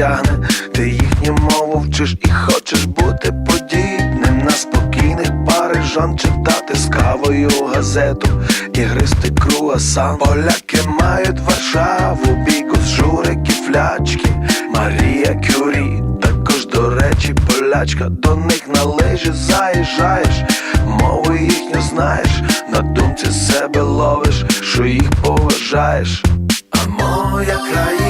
тягне, ти їхню мову вчиш і хочеш бути подібним на спокійних парижан читати з кавою газету і гристи круасан. Поляки мають Варшаву, бігус, журики, флячки, Марія Кюрі. Також, до речі, полячка, до них на лижі заїжджаєш, мову їхню знаєш, на думці себе ловиш, що їх поважаєш. А моя країна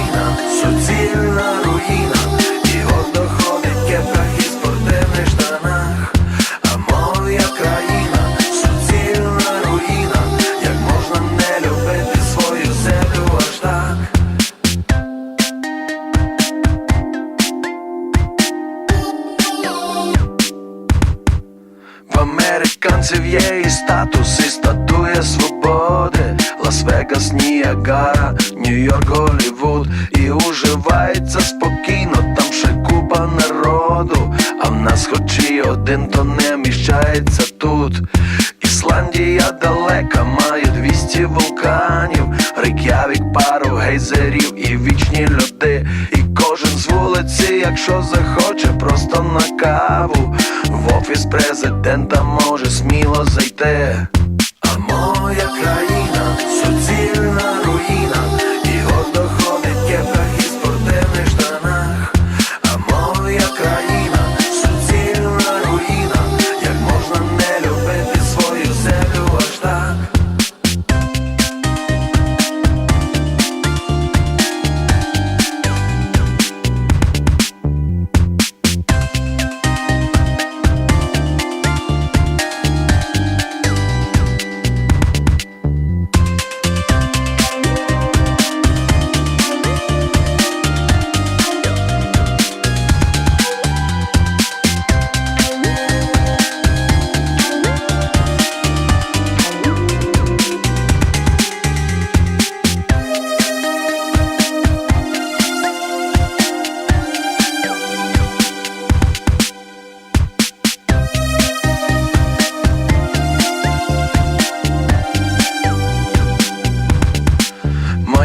суцільна руїна, і гордо ходить кепках і спортивних штанах. А моя країна суцільна руїна, як можна не любити свою землю. В американців є і статус, і статуя свободи. Лас-Вегас, Ніагара, Нью-Йорк, Голлівуд І уживається спокійно, там ще купа народу. А в нас хоч і один, то не міщається тут. Ісландія далека, має 200 вулканів. Рейк'явік, пару гейзерів і вічні з вулиці, якщо захоче, просто на каву. В офіс президента може сміло зайти. А моя країна